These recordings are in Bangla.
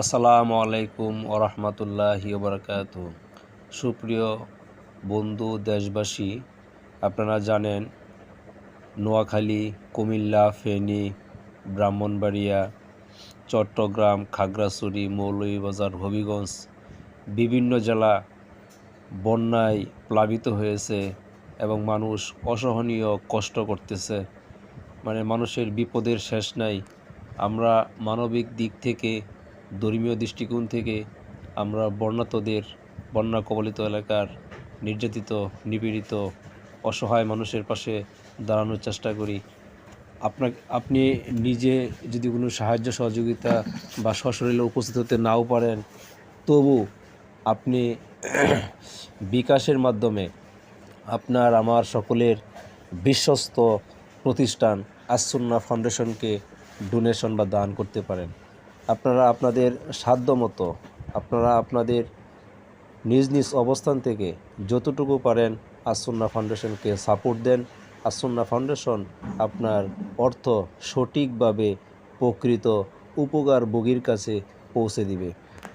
আসসালামু আলাইকুম ওরহমতুল্লাহি ওবরাকাত সুপ্রিয় বন্ধু, দেশবাসী, আপনারা জানেন, নোয়াখালী, কুমিল্লা, ফেনী, ব্রাহ্মণবাড়িয়া, চট্টগ্রাম, খাগড়াছড়ি, মৌলভীবাজার, হবিগঞ্জ বিভিন্ন জেলা বন্যায় প্লাবিত হয়েছে এবং মানুষ অসহনীয় কষ্ট করতেছে। মানে মানুষের বিপদের শেষ নাই। আমরা মানবিক দিক থেকে ধর্মীয় দৃষ্টিকোণ থেকে আমরা বর্ণাতদের বন্যা কবলিত এলাকার নির্যাতিত, নিপীড়িত, অসহায় মানুষের পাশে দাঁড়ানোর চেষ্টা করি। আপনাকে আপনি নিজে যদি কোনো সাহায্য, সহযোগিতা বা সশরীরে উপস্থিত হতে নাও পারেন, তবু আপনি বিকাশের মাধ্যমে আপনার, আমার সকলের বিশ্বস্ত প্রতিষ্ঠান আসুন্না ফাউন্ডেশনকে ডোনেশন বা দান করতে পারেন। আপনারা আপনাদের সাধ্য মতো, আপনারা আপনাদের নিজ নিজ অবস্থান থেকে যতটুকু পারেন আসন্না ফাউন্ডেশনকে সাপোর্ট দেন। আসন্না ফাউন্ডেশন আপনার অর্থ সঠিকভাবে প্রকৃত উপকার ভোগীর কাছে পৌঁছে দিবে।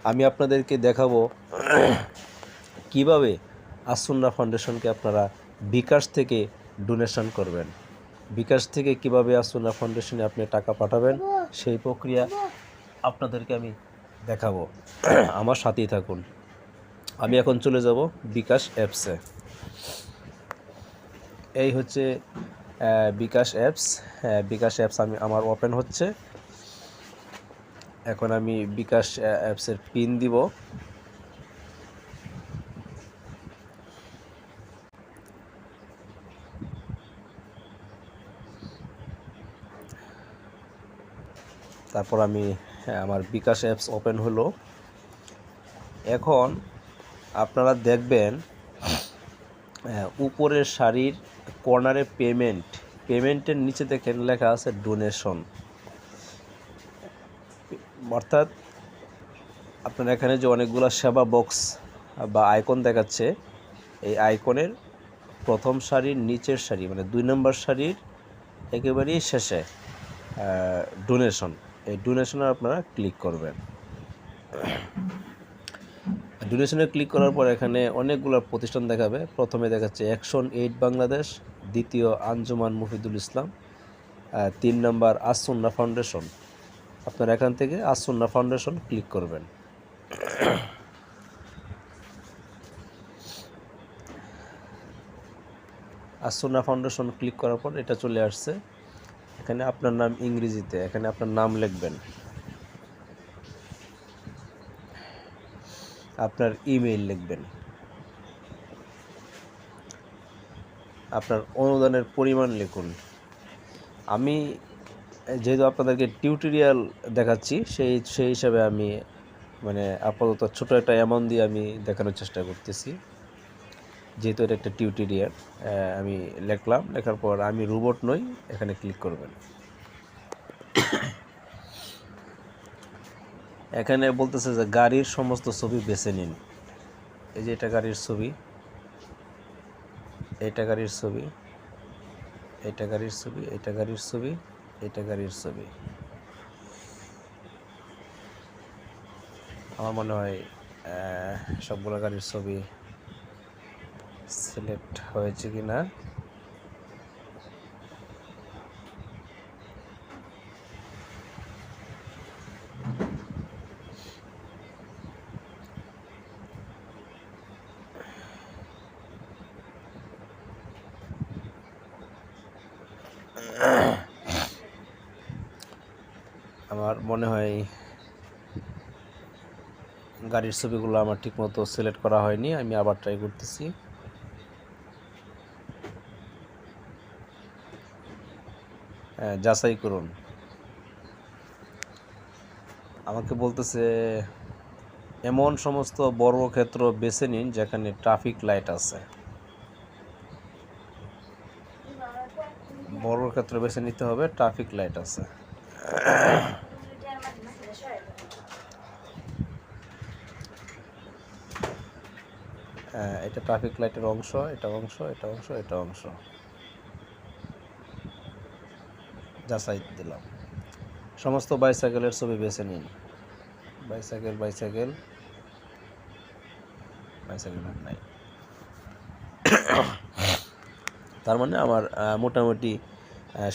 আমি আপনাদেরকে দেখাবো কীভাবে আসন্না ফাউন্ডেশনকে আপনারা বিকাশ থেকে ডোনেশন করবেন। বিকাশ থেকে কীভাবে আসন্না ফাউন্ডেশনে আপনি টাকা পাঠাবেন, সেই প্রক্রিয়া আপনাদেরকে আমি দেখাবো। আমার সাথেই থাকুন। আমি এখন চলে যাব বিকাশ অ্যাপসে এই হচ্ছে বিকাশ অ্যাপস। বিকাশ অ্যাপস আমি, আমার ওপেন হচ্ছে। এখন আমি বিকাশ অ্যাপসের পিন দিব। তারপর আমি হ্যাঁ, আমার বিকাশ অ্যাপস ওপেন হলো। এখন আপনারা দেখবেন আহ, উপরের শাড়ির কর্নারে পেমেন্ট পেমেন্টের নিচে দেখেন লেখা আছে ডোনেশন অর্থাৎ আপনার এখানে যে অনেকগুলো সেবা বক্স বা আইকন দেখাচ্ছে এই আইকনের প্রথম শাড়ির নিচের শাড়ি মানে দুই নম্বর শাড়ির একেবারেই শেষে ডোনেশন এই ডোনেশনে আপনারা ক্লিক করবেন। ডোনেশনে ক্লিক করার পর এখানে অনেকগুলো প্রতিষ্ঠান দেখাবে। প্রথমে দেখাচ্ছে অ্যাকশন এইড বাংলাদেশ দ্বিতীয় আঞ্জুমান মুফিদুল ইসলাম তিন নম্বর আসুন্না ফাউন্ডেশন আপনারা এখান থেকে আসুন্না ফাউন্ডেশন ক্লিক করবেন। আসুন্না ফাউন্ডেশন ক্লিক করার পর এটা চলে আসছে। এখানে আপনার নাম ইংরেজিতে, এখানে আপনার নাম লিখবেন। আপনার ইমেইল লিখবেন। আপনার অনুদানের পরিমাণ লিখুন। আমি যেহেতু আপনাদেরকে টিউটোরিয়াল দেখাচ্ছি, সেই সেই হিসাবে আমি মানে আপাতত ছোট একটা অ্যামাউন্ট দিয়ে আমি দেখানোর চেষ্টা করতেছি। যেহেতু এটা একটা টিউটোরিয়াল আমি লিখলাম, লেখার পর আমি রোবট নই, এখানে ক্লিক করবেন। এখানে বলতেছে যে গাড়ির সমস্ত ছবি বেছে নিন। এই যে এটা গাড়ির ছবি, এটা গাড়ির ছবি, এটা গাড়ির ছবি, এটা গাড়ির ছবি, এটা গাড়ির ছবি। আমার মনে হয় সবগুলো গাড়ির ছবি সিলেক্ট হয়েছে কি না আমার মনে হয় গাড়ির ছবিগুলো আমার ঠিকমতো সিলেক্ট করা হয়নি, আমি আবার ট্রাই করতেছি। যাচাই করুন। আমাকে বলতেছে, এমন সমস্ত বর্গক্ষেত্র বেছে নিন যেখানে ট্রাফিক লাইট আছে। বর্গক্ষেত্র বেছে নিতে হবে ট্রাফিক লাইট আছে। এটা ট্রাফিক লাইটের অংশ, এটা অংশ এটা অংশ এটা অংশ। যাচাই দিলাম। সমস্ত বাইসাইকেলের ছবি বেছে নিন। বাইসাইকেল বাইসাইকেল বাইসাইকেল নাই। তার মানে আমার মোটামুটি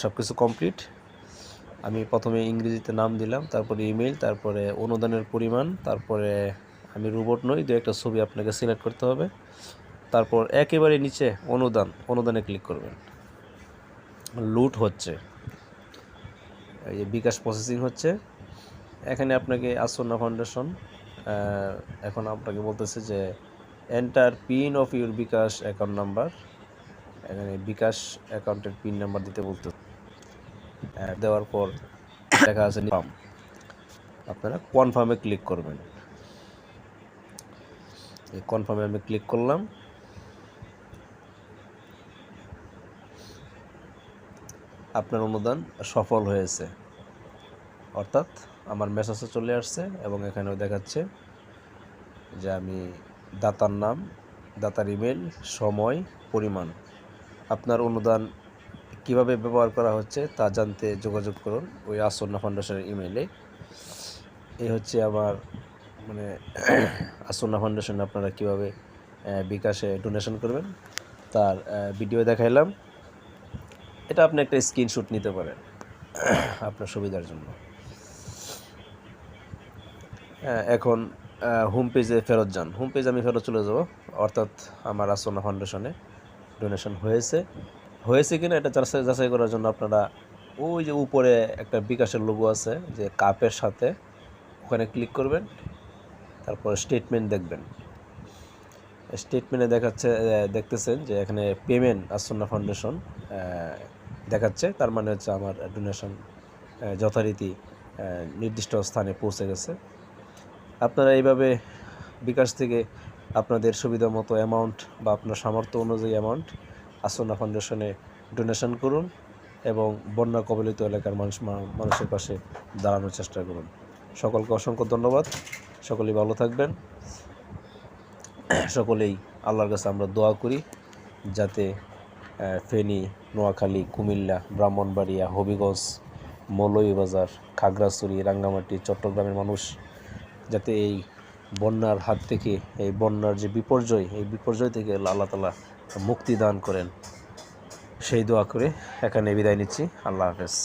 সব কিছু কমপ্লিট আমি প্রথমে ইংরেজিতে নাম দিলাম, তারপরে ইমেল তারপরে অনুদানের পরিমাণ, তারপরে আমি রোবট নই, দু একটা ছবি আপনাকে সিলেক্ট করতে হবে। তারপর একেবারে নিচে অনুদান, অনুদানে ক্লিক করবেন। লুট হচ্ছে। এই যে বিকাশ প্রসেসিং হচ্ছে। এখানে আপনাকে আসন্না ফাউন্ডেশন এখন আপনাকে বলতেছে যে enter pin of your bKash account number এখানে বিকাশ অ্যাকাউন্টের পিন নাম্বার দিতে বলতে দেওয়ার পর দেখা আছে কনফার্ম আপনারা কনফার্মে ক্লিক করবেন। এই কনফার্মে আমি ক্লিক করলাম। আপনার অনুদান সফল হয়েছে। অর্থাৎ আমার মেসেজে চলে আসছে এবং এখানেও দেখাচ্ছে যে আমি দাতার নাম, দাতার ইমেল সময়, পরিমাণ। আপনার অনুদান কীভাবে ব্যবহার করা হচ্ছে তা জানতে যোগাযোগ করুন ওই আসন্না ফাউন্ডেশনের ইমেলে এই হচ্ছে আমার মানে আসন্না ফাউন্ডেশন আপনারা কীভাবে বিকাশে ডোনেশন করবেন। তার ভিডিও দেখাইলাম। এটা আপনি একটা স্ক্রিনশট নিতে পারেন আপনার সুবিধার জন্য। হ্যাঁ, এখন হোম পেজে ফেরত যান। হোম পেজ আমি ফেরত চলে যাব অর্থাৎ আমার আসনা ফাউন্ডেশনে ডোনেশন হয়েছে। হয়েছে কিনা এটা যাচাই যাচাই করার জন্য আপনারা ওই যে উপরে একটা বিকাশের লোগো আছে যে কাপের সাথে ওখানে ক্লিক করবেন তারপর স্টেটমেন্ট দেখবেন। স্টেটমেন্টে দেখাচ্ছে দেখতেছেন যে এখানে পেমেন্ট আসন্না ফাউন্ডেশন দেখাচ্ছে। তার মানে হচ্ছে আমার ডোনেশন যথারীতি নির্দিষ্ট স্থানে পৌঁছে গেছে। আপনারা এইভাবে বিকাশ থেকে আপনাদের সুবিধা মতো অ্যামাউন্ট বা আপনার সামর্থ্য অনুযায়ী অ্যামাউন্ট আসন্না ফাউন্ডেশনে ডোনেশন করুন এবং বন্যা কবলিত এলাকার মানুষ মানুষের পাশে দাঁড়ানোর চেষ্টা করুন। সকলকে অসংখ্য ধন্যবাদ। সকলেই ভালো থাকবেন। সকলেই আল্লাহর কাছে আমরা দোয়া করি যাতে ফেনী, নোয়াখালী, কুমিল্লা, ব্রাহ্মণবাড়িয়া, হবিগঞ্জ, মৌলভীবাজার, খাগড়াছড়ি, রাঙ্গামাটি, চট্টগ্রামের মানুষ যাতে এই বন্যার হাত থেকে, এই বন্যার যে বিপর্যয়, এই বিপর্যয় থেকে আল্লাহ তালা মুক্তি দান করেন। সেই দোয়া করে এখানে বিদায় নিচ্ছি। আল্লাহ হাফেজ।